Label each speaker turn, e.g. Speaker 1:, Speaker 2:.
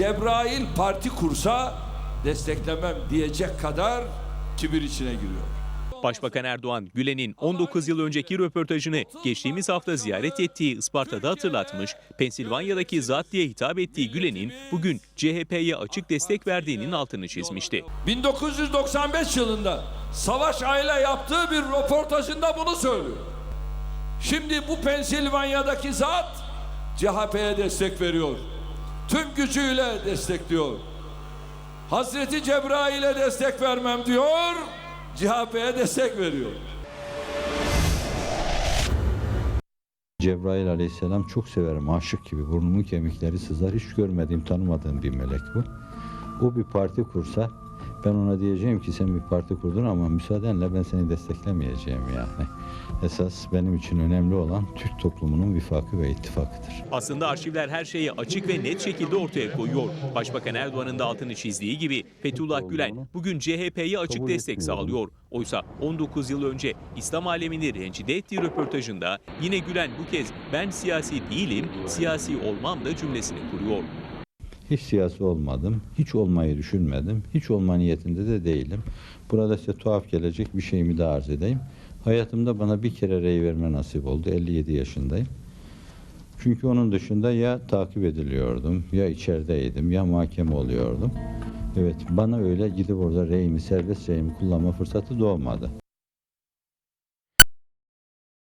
Speaker 1: Cebrail parti kursa desteklemem diyecek kadar kibir içine giriyor.
Speaker 2: Başbakan Erdoğan, Gülen'in 19 yıl önceki röportajını geçtiğimiz hafta ziyaret ettiği Isparta'da hatırlatmış, Pensilvanya'daki zat diye hitap ettiği Gülen'in bugün CHP'ye açık destek verdiğinin altını çizmişti.
Speaker 1: 1995 yılında Savaş Ayla yaptığı bir röportajında bunu söylüyor. Şimdi bu Pensilvanya'daki zat CHP'ye destek veriyor. Tüm gücüyle destekliyor. Hazreti Cebrail'e destek vermem diyor, CHP'ye destek veriyor.
Speaker 3: Cebrail aleyhisselam çok severim aşık gibi burnumun kemikleri sızar hiç görmediğim tanımadığım bir melek bu. O bir parti kursa ben ona diyeceğim ki sen bir parti kurdun ama müsaadenle ben seni desteklemeyeceğim yani. Esas benim için önemli olan Türk toplumunun vifakı ve ittifakıdır.
Speaker 2: Aslında arşivler her şeyi açık ve net şekilde ortaya koyuyor. Başbakan Erdoğan'ın da altını çizdiği gibi Fethullah Gülen bugün CHP'ye açık destek sağlıyor. Oysa 19 yıl önce İslam alemini rencide ettiği röportajında yine Gülen bu kez ben siyasi değilim, siyasi olmam da cümlesini kuruyor.
Speaker 3: Hiç siyasi olmadım, hiç olmayı düşünmedim, hiç olma niyetinde de değilim. Burada size tuhaf gelecek bir şeyimi de arz edeyim. Hayatımda bana bir kere rey verme nasip oldu. 57 yaşındayım. Çünkü onun dışında ya takip ediliyordum, ya içerideydim, ya mahkeme oluyordum. Evet, bana öyle gidip orada reyimi, serbest reyimi kullanma fırsatı doğmadı.